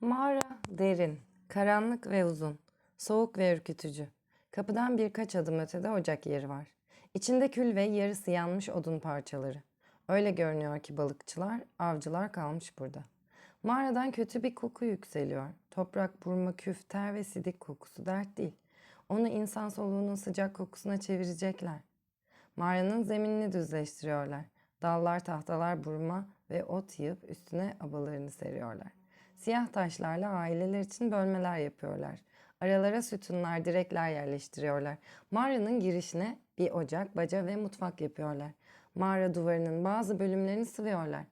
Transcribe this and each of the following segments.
Mağara derin, karanlık ve uzun, soğuk ve ürkütücü. Kapıdan birkaç adım ötede ocak yeri var. İçinde kül ve yarısı yanmış odun parçaları. Öyle görünüyor ki balıkçılar, avcılar kalmış burada. Mağaradan kötü bir koku yükseliyor. Toprak, burma, küf, ter ve sidik kokusu dert değil. Onu insan soluğunun sıcak kokusuna çevirecekler. Mağaranın zeminini düzleştiriyorlar. Dallar, tahtalar, burma ve ot yığıp üstüne abalarını seriyorlar. Siyah taşlarla aileler için bölmeler yapıyorlar. Aralara sütunlar, direkler yerleştiriyorlar. Mağaranın girişine bir ocak, baca ve mutfak yapıyorlar. Mağara duvarının bazı bölümlerini sıvıyorlar.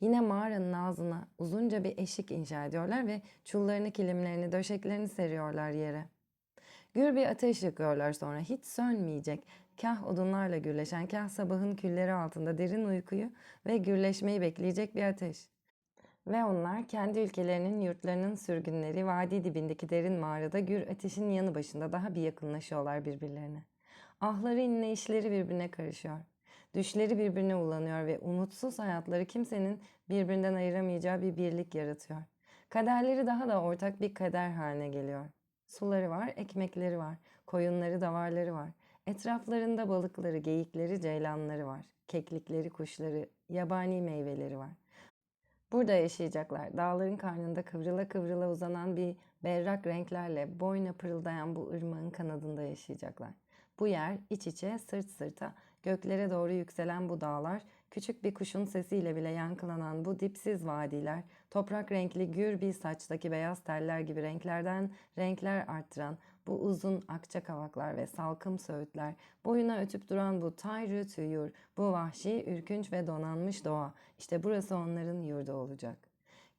Yine mağaranın ağzına uzunca bir eşik inşa ediyorlar ve çullarını, kilimlerini, döşeklerini seriyorlar yere. Gür bir ateş yakıyorlar sonra hiç sönmeyecek. Kah odunlarla gürleşen, kah sabahın külleri altında derin uykuyu ve gürleşmeyi bekleyecek bir ateş. Ve onlar kendi ülkelerinin yurtlarının sürgünleri vadi dibindeki derin mağarada gür ateşin yanı başında daha bir yakınlaşıyorlar birbirlerine. Ahları inleyişleri birbirine karışıyor. Düşleri birbirine ulanıyor ve umutsuz hayatları kimsenin birbirinden ayıramayacağı bir birlik yaratıyor. Kaderleri daha da ortak bir kader haline geliyor. Suları var, ekmekleri var, koyunları, davarları var. Etraflarında balıkları, geyikleri, ceylanları var. Keklikleri, kuşları, yabani meyveleri var. Burada yaşayacaklar. Dağların karnında kıvrıla kıvrıla uzanan bir berrak renklerle boyna pırıldayan bu ırmağın kanadında yaşayacaklar. Bu yer iç içe sırt sırta göklere doğru yükselen bu dağlar, küçük bir kuşun sesiyle bile yankılanan bu dipsiz vadiler, toprak renkli gür bir saçtaki beyaz teller gibi renklerden renkler arttıran bu uzun akça kavaklar ve salkım söğütler, boyuna ötüp duran bu tayrı tüyür, bu vahşi, ürkünç ve donanmış doğa, işte burası onların yurdu olacak.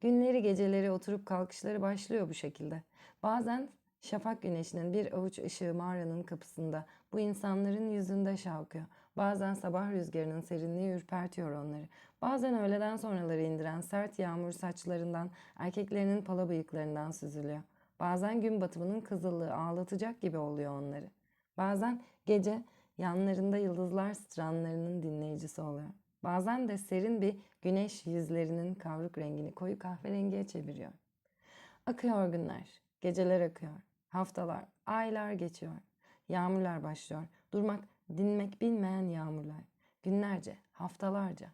Günleri geceleri oturup kalkışları başlıyor bu şekilde. Bazen şafak güneşinin bir avuç ışığı mağaranın kapısında bu insanların yüzünde şavkıyor. Bazen sabah rüzgarının serinliği ürpertiyor onları. Bazen öğleden sonraları indiren sert yağmur saçlarından, erkeklerinin pala bıyıklarından süzülüyor. Bazen gün batımının kızıllığı ağlatacak gibi oluyor onları. Bazen gece yanlarında yıldızlar stranlarının dinleyicisi oluyor. Bazen de serin bir güneş yüzlerinin kavruk rengini koyu kahverengiye çeviriyor. Akıyor günler, geceler akıyor, haftalar, aylar geçiyor. Yağmurlar başlıyor. Durmak, dinmek bilmeyen yağmurlar. Günlerce, haftalarca.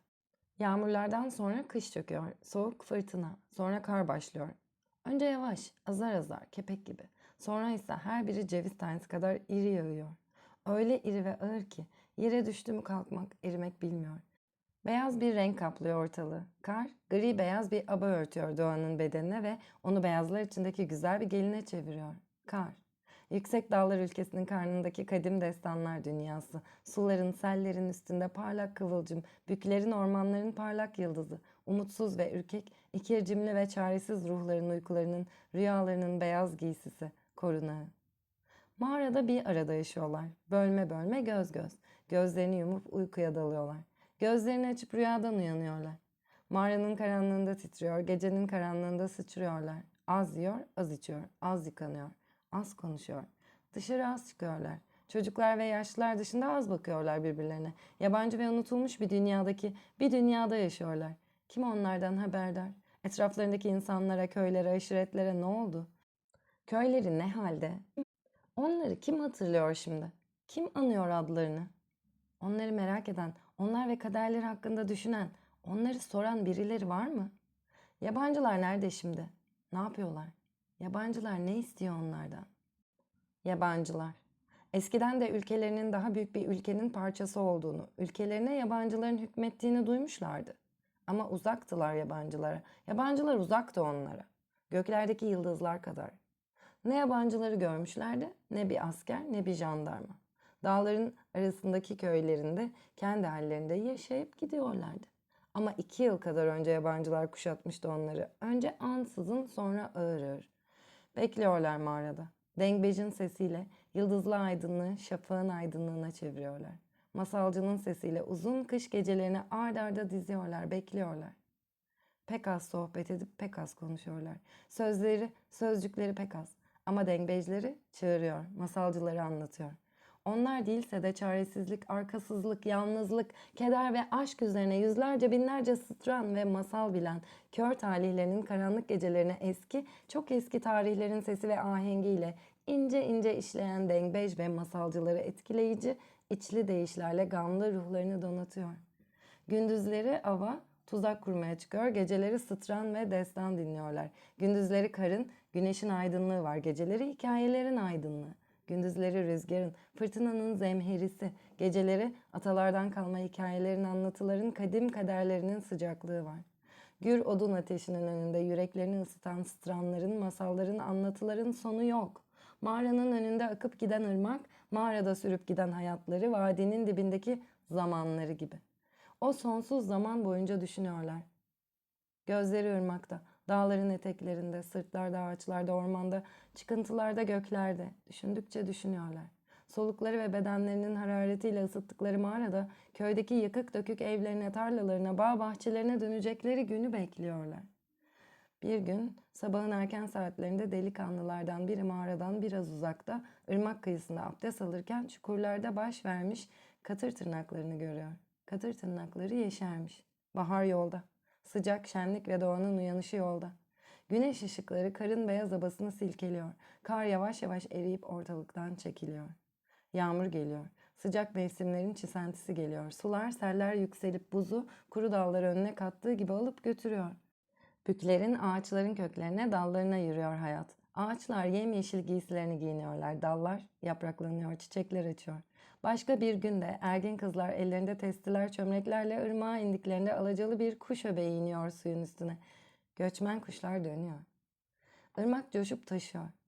Yağmurlardan sonra kış çöküyor. Soğuk fırtına, sonra kar başlıyor. Önce yavaş, azar azar, kepek gibi. Sonra ise her biri ceviz tanesi kadar iri yağıyor. Öyle iri ve ağır ki yere düştü mü kalkmak, erimek bilmiyor. Beyaz bir renk kaplıyor ortalığı. Kar, gri beyaz bir aba örtüyor doğanın bedenine ve onu beyazlar içindeki güzel bir geline çeviriyor. Kar. Yüksek dağlar ülkesinin karnındaki kadim destanlar dünyası. Suların, sellerin üstünde parlak kıvılcım, büklerin, ormanların parlak yıldızı. Umutsuz ve ürkek, ikircimli ve çaresiz ruhların uykularının, rüyalarının beyaz giysisi, korunağı. Mağarada bir arada yaşıyorlar. Bölme bölme göz göz. Gözlerini yumup uykuya dalıyorlar. Gözlerini açıp rüyadan uyanıyorlar. Mağaranın karanlığında titriyor, gecenin karanlığında sıçrıyorlar. Az yiyor, az içiyor, az yıkanıyor, az konuşuyor. Dışarı az çıkıyorlar. Çocuklar ve yaşlılar dışında az bakıyorlar birbirlerine. Yabancı ve unutulmuş bir dünyadaki bir dünyada yaşıyorlar. Kim onlardan haberdar? Etraflarındaki insanlara, köylere, aşiretlere ne oldu? Köyleri ne halde? Onları kim hatırlıyor şimdi? Kim anıyor adlarını? Onları merak eden, onlar ve kaderleri hakkında düşünen, onları soran birileri var mı? Yabancılar nerede şimdi? Ne yapıyorlar? Yabancılar ne istiyor onlardan? Yabancılar. Eskiden de ülkelerinin daha büyük bir ülkenin parçası olduğunu, ülkelerine yabancıların hükmettiğini duymuşlardı. Ama uzaktılar yabancılara. Yabancılar uzaktı onlara. Göklerdeki yıldızlar kadar. Ne yabancıları görmüşlerdi, ne bir asker, ne bir jandarma. Dağların arasındaki köylerinde kendi hallerinde yaşayıp gidiyorlardı. Ama iki yıl kadar önce yabancılar kuşatmıştı onları. Önce ansızın sonra ağır ağır. Bekliyorlar mağarada. Dengbej'in sesiyle yıldızlı aydınlığı şafağın aydınlığına çeviriyorlar. Masalcının sesiyle uzun kış gecelerini ard arda diziyorlar, bekliyorlar. Pek az sohbet edip pek az konuşuyorlar. Sözleri, sözcükleri pek az. Ama dengbejleri çığırıyor, masalcıları anlatıyor. Onlar değilse de çaresizlik, arkasızlık, yalnızlık, keder ve aşk üzerine yüzlerce binlerce sıtran ve masal bilen kör talihlerinin karanlık gecelerine eski, çok eski tarihlerin sesi ve ahengiyle ince ince işleyen dengbej ve masalcıları etkileyici, içli deyişlerle gamlı ruhlarını donatıyor. Gündüzleri ava tuzak kurmaya çıkıyor, geceleri sıtran ve destan dinliyorlar. Gündüzleri karın, güneşin aydınlığı var, geceleri hikayelerin aydınlığı. Gündüzleri rüzgarın, fırtınanın zemherisi, geceleri atalardan kalma hikayelerin, anlatıların, kadim kaderlerinin sıcaklığı var. Gür odun ateşinin önünde yüreklerini ısıtan stranların, masalların, anlatıların sonu yok. Mağaranın önünde akıp giden ırmak, mağarada sürüp giden hayatları, vadinin dibindeki zamanları gibi. O sonsuz zaman boyunca düşünüyorlar. Gözleri ırmakta, dağların eteklerinde, sırtlarda, ağaçlarda, ormanda, çıkıntılarda, göklerde. Düşündükçe düşünüyorlar. Solukları ve bedenlerinin hararetiyle ısıttıkları mağarada, köydeki yıkık dökük evlerine, tarlalarına, bağ bahçelerine dönecekleri günü bekliyorlar. Bir gün sabahın erken saatlerinde delikanlılardan biri mağaradan biraz uzakta ırmak kıyısında abdest alırken çukurlarda baş vermiş katır tırnaklarını görüyor. Katır tırnakları yeşermiş. Bahar yolda. Sıcak, şenlik ve doğanın uyanışı yolda. Güneş ışıkları karın beyaz abasını silkeliyor. Kar yavaş yavaş eriyip ortalıktan çekiliyor. Yağmur geliyor. Sıcak mevsimlerin çisentisi geliyor. Sular, seller yükselip buzu kuru dalları önüne kattığı gibi alıp götürüyor. Büklerin ağaçların köklerine, dallarına yürüyor hayat. Ağaçlar yemyeşil giysilerini giyiniyorlar. Dallar yapraklanıyor, çiçekler açıyor. Başka bir günde ergin kızlar ellerinde testiler, çömleklerle ırmağa indiklerinde alacalı bir kuş öbeği iniyor suyun üstüne. Göçmen kuşlar dönüyor. Irmak coşup taşıyor.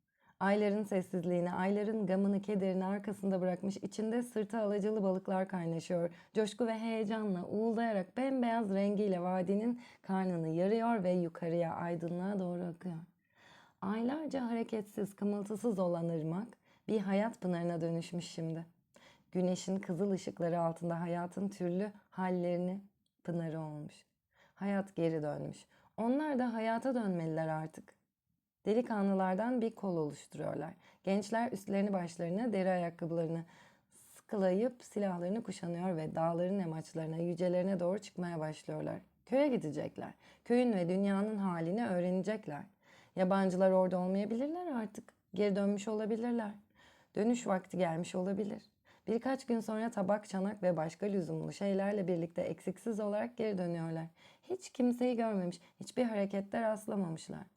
Ayların sessizliğini, ayların gamını, kederini arkasında bırakmış, içinde sırtı alacalı balıklar kaynaşıyor. Coşku ve heyecanla uğuldayarak bembeyaz rengiyle vadinin karnını yarıyor ve yukarıya, aydınlığa doğru akıyor. Aylarca hareketsiz, kımıltısız olan ırmak bir hayat pınarına dönüşmüş şimdi. Güneşin kızıl ışıkları altında hayatın türlü hallerini pınarı olmuş. Hayat geri dönmüş. Onlar da hayata dönmeliler artık. Delikanlılardan bir kol oluşturuyorlar. Gençler üstlerini başlarına, deri ayakkabılarını sıkılayıp silahlarını kuşanıyor ve dağların emaçlarına, yücelerine doğru çıkmaya başlıyorlar. Köye gidecekler. Köyün ve dünyanın halini öğrenecekler. Yabancılar orada olmayabilirler artık. Geri dönmüş olabilirler. Dönüş vakti gelmiş olabilir. Birkaç gün sonra tabak, çanak ve başka lüzumlu şeylerle birlikte eksiksiz olarak geri dönüyorlar. Hiç kimseyi görmemiş, hiçbir harekette rastlamamışlar.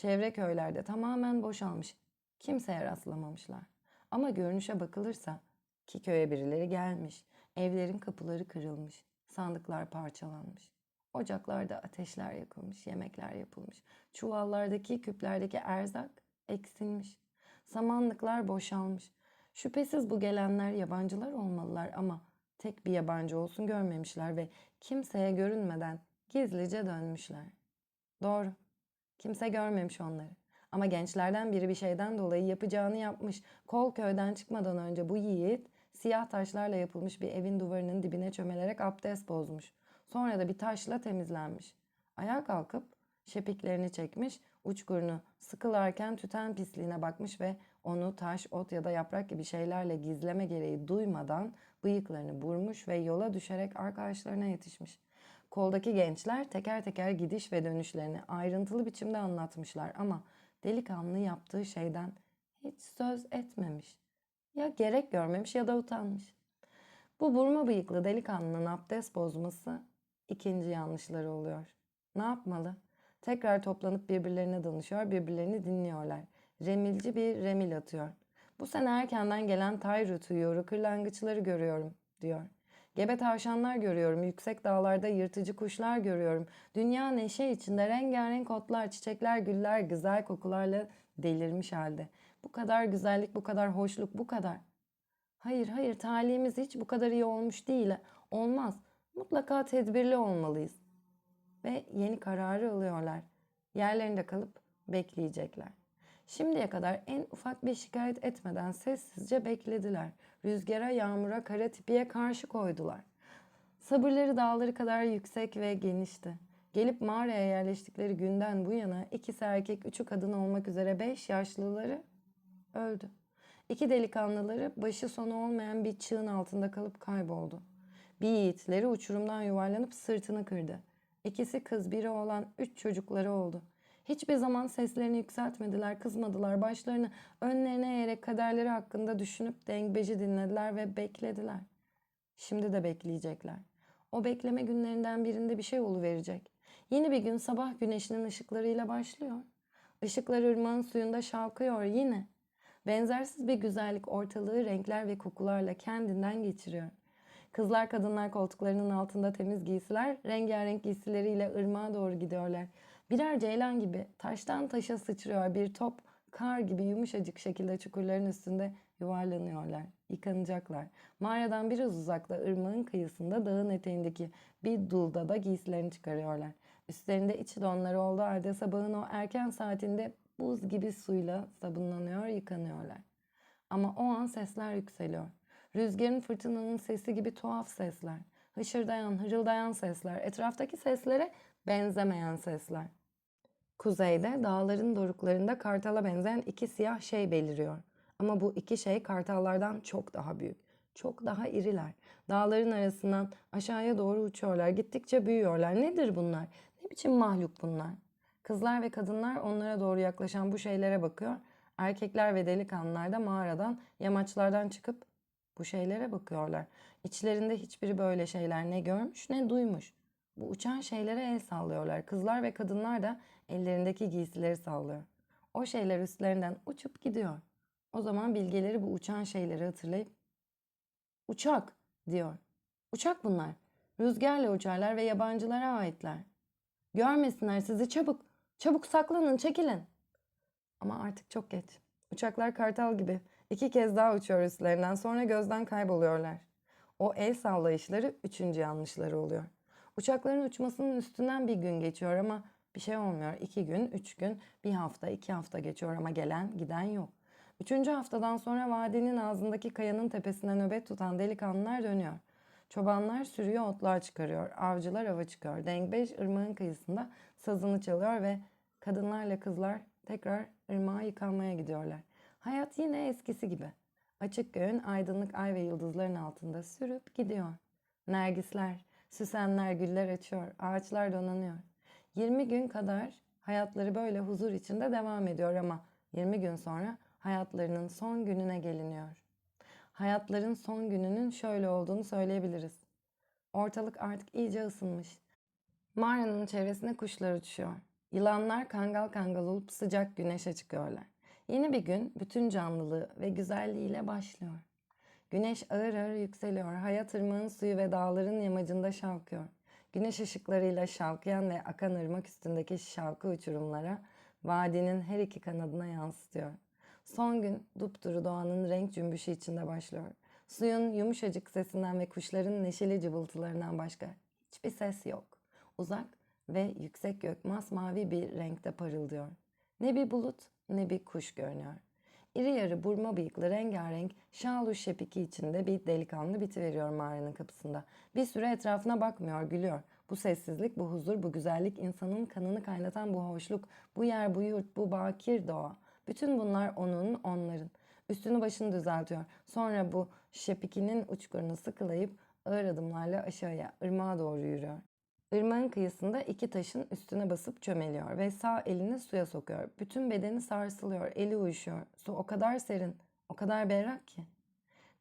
Çevre köylerde tamamen boşalmış. Kimseye rastlamamışlar. Ama görünüşe bakılırsa ki köye birileri gelmiş. Evlerin kapıları kırılmış. Sandıklar parçalanmış. Ocaklarda ateşler yakılmış, yemekler yapılmış. Çuvallardaki, küplerdeki erzak eksilmiş. Samanlıklar boşalmış. Şüphesiz bu gelenler yabancılar olmalılar ama tek bir yabancı olsun görmemişler ve kimseye görünmeden gizlice dönmüşler. Doğru. Kimse görmemiş onları. Ama gençlerden biri bir şeyden dolayı yapacağını yapmış. Kol köyden çıkmadan önce bu yiğit siyah taşlarla yapılmış bir evin duvarının dibine çömelerek abdest bozmuş. Sonra da bir taşla temizlenmiş. Ayağa kalkıp şepiklerini çekmiş, uçkurunu sıkılarken tüten pisliğine bakmış ve onu taş, ot ya da yaprak gibi şeylerle gizleme gereği duymadan bıyıklarını burmuş ve yola düşerek arkadaşlarına yetişmiş. Koldaki gençler teker teker gidiş ve dönüşlerini ayrıntılı biçimde anlatmışlar ama delikanlı yaptığı şeyden hiç söz etmemiş. Ya gerek görmemiş ya da utanmış. Bu burma bıyıklı delikanlının abdest bozması ikinci yanlışları oluyor. Ne yapmalı? Tekrar toplanıp birbirlerine danışıyor, birbirlerini dinliyorlar. Remilci bir remil atıyor. Bu sene erkenden gelen tay rütüyoru, kırlangıçları görüyorum, diyor. Gebe tavşanlar görüyorum, yüksek dağlarda yırtıcı kuşlar görüyorum. Dünya neşe içinde rengarenk otlar, çiçekler, güller, güzel kokularla delirmiş halde. Bu kadar güzellik, bu kadar hoşluk, bu kadar. Hayır, hayır, talihimiz hiç bu kadar iyi olmuş değil. Olmaz. Mutlaka tedbirli olmalıyız. Ve yeni kararı alıyorlar. Yerlerinde kalıp bekleyecekler. Şimdiye kadar en ufak bir şikayet etmeden sessizce beklediler. Rüzgara, yağmura, kara tipiye karşı koydular. Sabırları dağları kadar yüksek ve genişti. Gelip mağaraya yerleştikleri günden bu yana ikisi erkek, üçü kadın olmak üzere beş yaşlıları öldü. İki delikanlıları başı sonu olmayan bir çığın altında kalıp kayboldu. Bir yiğitleri uçurumdan yuvarlanıp sırtını kırdı. İkisi kız biri olan üç çocukları oldu. Hiçbir zaman seslerini yükseltmediler, kızmadılar. Başlarını önlerine eğerek kaderleri hakkında düşünüp dengbeci dinlediler ve beklediler. Şimdi de bekleyecekler. O bekleme günlerinden birinde bir şey verecek. Yeni bir gün sabah güneşinin ışıklarıyla başlıyor. Işıklar ırmağın suyunda şalkıyor yine. Benzersiz bir güzellik ortalığı renkler ve kokularla kendinden geçiriyor. Kızlar kadınlar koltuklarının altında temiz giysiler, rengarenk giysileriyle ırmağa doğru gidiyorlar. Birer ceylan gibi taştan taşa sıçrıyor bir top, kar gibi yumuşacık şekilde çukurların üstünde yuvarlanıyorlar, yıkanacaklar. Mağaradan biraz uzakta ırmağın kıyısında dağın eteğindeki bir dulda da giysilerini çıkarıyorlar. Üstlerinde iç donları olduğu halde sabahın o erken saatinde buz gibi suyla sabunlanıyor, yıkanıyorlar. Ama o an sesler yükseliyor. Rüzgarın fırtınanın sesi gibi tuhaf sesler. Hışırdayan, hırıldayan sesler. Etraftaki seslere benzemeyen sesler. Kuzeyde dağların doruklarında kartala benzeyen iki siyah şey beliriyor. Ama bu iki şey kartallardan çok daha büyük. Çok daha iriler. Dağların arasından aşağıya doğru uçuyorlar. Gittikçe büyüyorlar. Nedir bunlar? Ne biçim mahluk bunlar? Kızlar ve kadınlar onlara doğru yaklaşan bu şeylere bakıyor. Erkekler ve delikanlılar da mağaradan, yamaçlardan çıkıp bu şeylere bakıyorlar. İçlerinde hiçbiri böyle şeyler ne görmüş ne duymuş. Bu uçan şeylere el sallıyorlar. Kızlar ve kadınlar da ellerindeki giysileri sallıyor. O şeyler üstlerinden uçup gidiyor. O zaman bilgeleri bu uçan şeyleri hatırlayıp uçak diyor. Uçak bunlar. Rüzgarla uçarlar ve yabancılara aitler. Görmesinler sizi çabuk. Çabuk saklanın, çekilin. Ama artık çok geç. Uçaklar kartal gibi iki kez daha uçuyor üstlerinden sonra gözden kayboluyorlar. O el sallayışları üçüncü yanlışları oluyor. Uçakların uçmasının üstünden bir gün geçiyor ama bir şey olmuyor. İki gün, üç gün, bir hafta, iki hafta geçiyor ama gelen giden yok. Üçüncü haftadan sonra vadinin ağzındaki kayanın tepesine nöbet tutan delikanlılar dönüyor. Çobanlar sürüye otlar çıkarıyor. Avcılar ava çıkıyor. Dengbeş ırmağın kıyısında sazını çalıyor ve kadınlarla kızlar tekrar ırmağa yıkanmaya gidiyorlar. Hayat yine eskisi gibi. Açık göğün aydınlık ay ve yıldızların altında sürüp gidiyor. Nergisler, süsenler güller açıyor, ağaçlar donanıyor. 20 gün kadar hayatları böyle huzur içinde devam ediyor ama 20 gün sonra hayatlarının son gününe geliniyor. Hayatların son gününün şöyle olduğunu söyleyebiliriz. Ortalık artık iyice ısınmış. Mağaranın çevresine kuşlar uçuyor. Yılanlar kangal kangal olup sıcak güneşe çıkıyorlar. Yeni bir gün bütün canlılığı ve güzelliğiyle başlıyor. Güneş ağır ağır yükseliyor. Hayat ırmağın suyu ve dağların yamacında şalkıyor. Güneş ışıklarıyla şalkıyan ve akan ırmak üstündeki şalkı uçurumlara vadinin her iki kanadına yansıtıyor. Son gün dupduru doğanın renk cümbüşü içinde başlıyor. Suyun yumuşacık sesinden ve kuşların neşeli cıvıltılarından başka hiçbir ses yok. Uzak ve yüksek gök masmavi bir renkte parıldıyor. Ne bir bulut ne bir kuş görünüyor. İri yarı burma bıyıklı rengarenk şalu şepiki içinde bir delikanlı bitiveriyor mağaranın kapısında. Bir süre etrafına bakmıyor, gülüyor. Bu sessizlik, bu huzur, bu güzellik, insanın kanını kaynatan bu hoşluk, bu yer, bu yurt, bu bakir doğa. Bütün bunlar onun, onların. Üstünü başını düzeltiyor. Sonra bu şepikinin uçkurunu sıkılayıp ağır adımlarla aşağıya, ırmağa doğru yürüyor. Irmağın kıyısında iki taşın üstüne basıp çömeliyor ve sağ elini suya sokuyor. Bütün bedeni sarsılıyor, eli uyuşuyor. Su o kadar serin, o kadar berrak ki.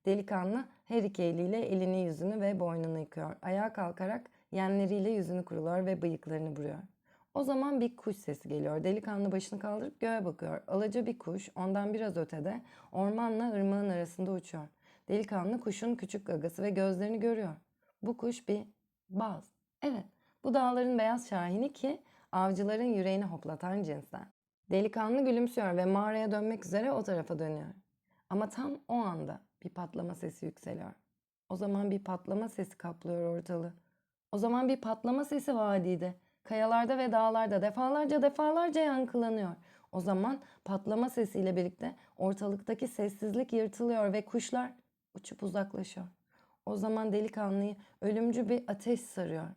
Delikanlı her iki eliyle elini yüzünü ve boynunu yıkıyor. Ayağa kalkarak yenleriyle yüzünü kuruluyor ve bıyıklarını vuruyor. O zaman bir kuş sesi geliyor. Delikanlı başını kaldırıp göğe bakıyor. Alaca bir kuş ondan biraz ötede ormanla ırmağın arasında uçuyor. Delikanlı kuşun küçük gagası ve gözlerini görüyor. Bu kuş bir baz. Evet bu dağların beyaz şahini ki avcıların yüreğini hoplatan cinsten. Delikanlı gülümsüyor ve mağaraya dönmek üzere o tarafa dönüyor. Ama tam o anda bir patlama sesi yükseliyor. O zaman bir patlama sesi kaplıyor ortalığı. O zaman bir patlama sesi vadide, kayalarda ve dağlarda defalarca defalarca yankılanıyor. O zaman patlama sesiyle birlikte ortalıktaki sessizlik yırtılıyor ve kuşlar uçup uzaklaşıyor. O zaman delikanlıyı ölümcü bir ateş sarıyor.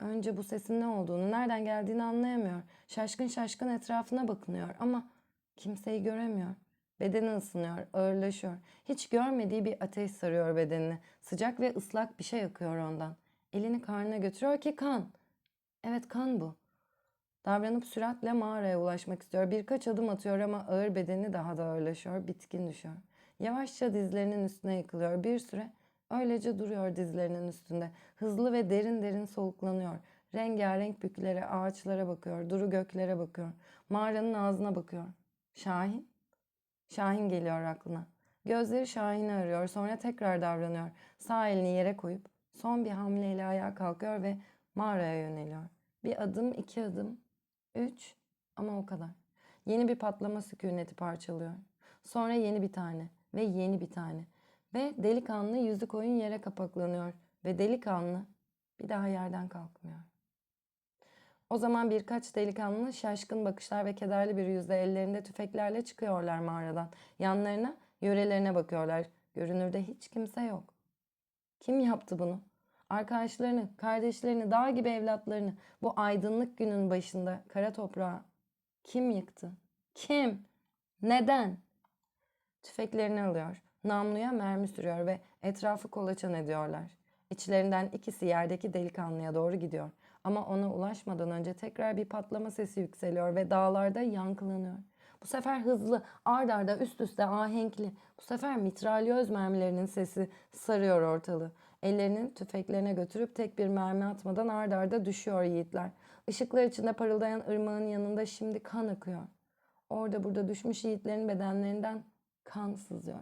Önce bu sesin ne olduğunu, nereden geldiğini anlayamıyor. Şaşkın şaşkın etrafına bakınıyor ama kimseyi göremiyor. Bedeni ısınıyor, ağırlaşıyor. Hiç görmediği bir ateş sarıyor bedenini. Sıcak ve ıslak bir şey akıyor ondan. Elini karnına götürüyor ki kan. Evet kan bu. Davranıp süratle mağaraya ulaşmak istiyor. Birkaç adım atıyor ama ağır bedeni daha da ağırlaşıyor, bitkin düşüyor. Yavaşça dizlerinin üstüne yıkılıyor. Bir süre öylece duruyor dizlerinin üstünde. Hızlı ve derin derin soluklanıyor. Rengarenk büklere, ağaçlara bakıyor. Duru göklere bakıyor. Mağaranın ağzına bakıyor. Şahin? Şahin geliyor aklına. Gözleri Şahin'i arıyor. Sonra tekrar davranıyor. Sağ elini yere koyup son bir hamleyle ayağa kalkıyor ve mağaraya yöneliyor. Bir adım, iki adım, üç ama o kadar. Yeni bir patlama sükuneti parçalıyor. Sonra yeni bir tane ve yeni bir tane. Ve delikanlı yüzü koyun yere kapaklanıyor. Ve delikanlı bir daha yerden kalkmıyor. O zaman birkaç delikanlı şaşkın bakışlar ve kederli bir yüzle ellerinde tüfeklerle çıkıyorlar mağaradan. Yanlarına, yörelerine bakıyorlar. Görünürde hiç kimse yok. Kim yaptı bunu? Arkadaşlarını, kardeşlerini, dağ gibi evlatlarını bu aydınlık günün başında kara toprağa kim yıktı? Kim? Neden? Tüfeklerini alıyor. Namluya mermi sürüyor ve etrafı kolaçan ediyorlar. İçlerinden ikisi yerdeki delikanlıya doğru gidiyor. Ama ona ulaşmadan önce tekrar bir patlama sesi yükseliyor ve dağlarda yankılanıyor. Bu sefer hızlı, ard arda üst üste ahenkli. Bu sefer mitralyöz mermilerinin sesi sarıyor ortalığı. Ellerinin tüfeklerine götürüp tek bir mermi atmadan ard arda düşüyor yiğitler. Işıklar içinde parıldayan ırmağın yanında şimdi kan akıyor. Orada burada düşmüş yiğitlerin bedenlerinden kan sızıyor.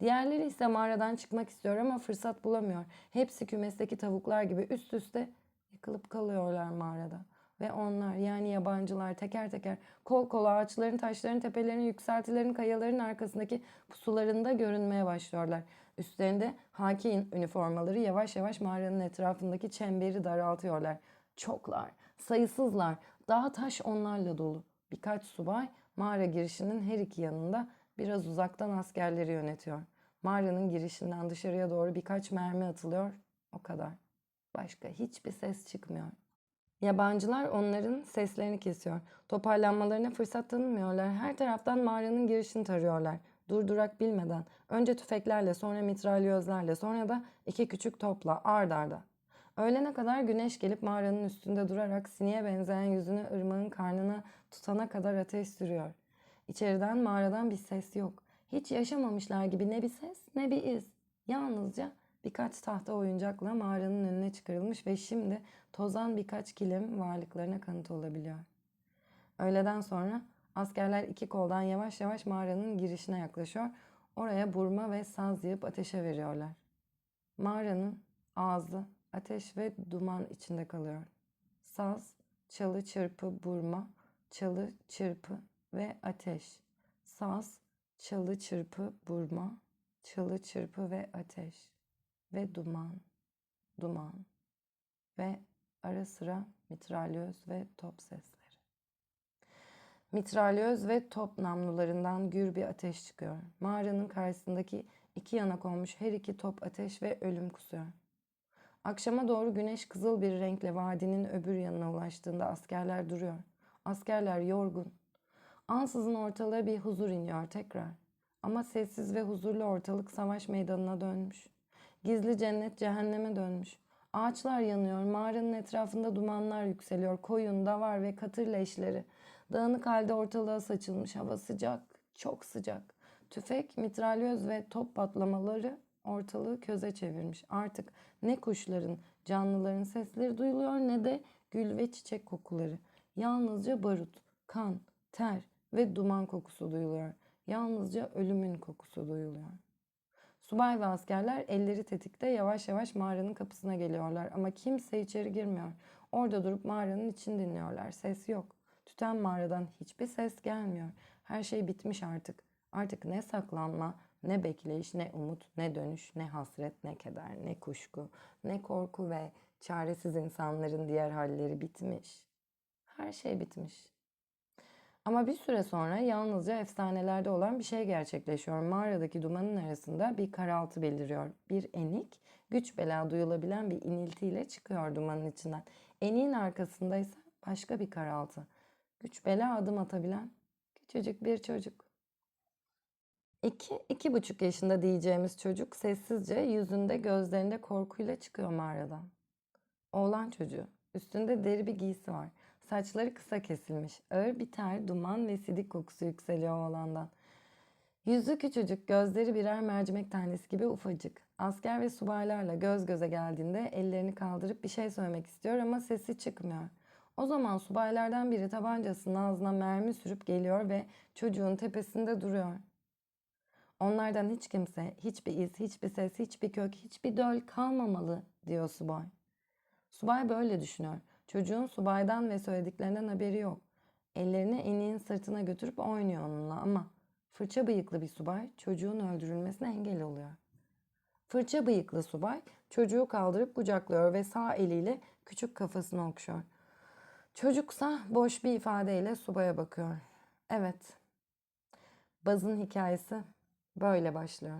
Diğerleri ise mağaradan çıkmak istiyor ama fırsat bulamıyor. Hepsi kümesteki tavuklar gibi üst üste yıkılıp kalıyorlar mağarada. Ve onlar yani yabancılar teker teker kol kola ağaçların, taşların, tepelerin, yükseltilerin, kayaların arkasındaki pusularında görünmeye başlıyorlar. Üstlerinde hakin üniformaları yavaş yavaş mağaranın etrafındaki çemberi daraltıyorlar. Çoklar, sayısızlar, dağ taş onlarla dolu. Birkaç subay mağara girişinin her iki yanında biraz uzaktan askerleri yönetiyor. Mağaranın girişinden dışarıya doğru birkaç mermi atılıyor. O kadar. Başka hiçbir ses çıkmıyor. Yabancılar onların seslerini kesiyor. Toparlanmalarına fırsat tanımıyorlar. Her taraftan mağaranın girişini tarıyorlar. Durdurak bilmeden. Önce tüfeklerle, sonra mitralyözlerle, sonra da iki küçük topla ard arda. Öğlene kadar güneş gelip mağaranın üstünde durarak sineğe benzeyen yüzünü ırmağın karnına tutana kadar ateş sürüyor. İçeriden mağaradan bir ses yok. Hiç yaşamamışlar gibi ne bir ses ne bir iz. Yalnızca birkaç tahta oyuncakla mağaranın önüne çıkarılmış ve şimdi tozan birkaç kilim varlıklarına kanıt olabiliyor. Öğleden sonra askerler iki koldan yavaş yavaş mağaranın girişine yaklaşıyor. Oraya burma ve saz yığıp ateşe veriyorlar. Mağaranın ağzı ateş ve duman içinde kalıyor. Saz, çalı, çırpı, burma, çalı, çırpı ve ateş. Saz, çalı, çırpı, burma, çalı, çırpı ve ateş. Ve duman, duman ve ara sıra mitralyöz ve top sesleri. Mitralyöz ve top namlularından gür bir ateş çıkıyor. Mağaranın karşısındaki iki yana konmuş her iki top ateş ve ölüm kusuyor. Akşama doğru güneş kızıl bir renkle vadinin öbür yanına ulaştığında askerler duruyor. Askerler yorgun. Ansızın ortalığa bir huzur iniyor tekrar. Ama sessiz ve huzurlu ortalık savaş meydanına dönmüş. Gizli cennet cehenneme dönmüş. Ağaçlar yanıyor, mağaranın etrafında dumanlar yükseliyor, koyun, davar ve katır leşleri. Dağınık halde ortalığa saçılmış, hava sıcak, çok sıcak. Tüfek, mitralyöz ve top patlamaları ortalığı köze çevirmiş. Artık ne kuşların, canlıların sesleri duyuluyor ne de gül ve çiçek kokuları. Yalnızca barut, kan, ter ve duman kokusu duyuluyor. Yalnızca ölümün kokusu duyuluyor. Subay ve askerler elleri tetikte yavaş yavaş mağaranın kapısına geliyorlar ama kimse içeri girmiyor. Orada durup mağaranın içini dinliyorlar. Ses yok. Tüten mağaradan hiçbir ses gelmiyor. Her şey bitmiş artık. Artık ne saklanma, ne bekleyiş, ne umut, ne dönüş, ne hasret, ne keder, ne kuşku, ne korku ve çaresiz insanların diğer halleri bitmiş. Her şey bitmiş. Ama bir süre sonra yalnızca efsanelerde olan bir şey gerçekleşiyor. Mağaradaki dumanın arasında bir karaltı beliriyor. Bir enik, güç bela duyulabilen bir iniltiyle çıkıyor dumanın içinden. Eniğin arkasında ise başka bir karaltı. Güç bela adım atabilen küçücük bir çocuk. İki, iki buçuk yaşında diyeceğimiz çocuk sessizce yüzünde gözlerinde korkuyla çıkıyor mağaradan. Oğlan çocuğu. Üstünde deri bir giysi var. Saçları kısa kesilmiş. Ağır bir ter, duman ve sidik kokusu yükseliyor oğlandan. Yüzü küçücük, gözleri birer mercimek tanesi gibi ufacık. Asker ve subaylarla göz göze geldiğinde ellerini kaldırıp bir şey söylemek istiyor ama sesi çıkmıyor. O zaman subaylardan biri tabancasının ağzına mermi sürüp geliyor ve çocuğun tepesinde duruyor. Onlardan hiç kimse, hiçbir iz, hiçbir ses, hiçbir kök, hiçbir döl kalmamalı diyor subay. Subay böyle düşünüyor. Çocuğun subaydan ve söylediklerinden haberi yok. Ellerini eniğin sırtına götürüp oynuyor onunla ama fırça bıyıklı bir subay çocuğun öldürülmesine engel oluyor. Fırça bıyıklı subay çocuğu kaldırıp kucaklıyor ve sağ eliyle küçük kafasını okşuyor. Çocuksa boş bir ifadeyle subaya bakıyor. Evet. Baz'ın hikayesi böyle başlıyor.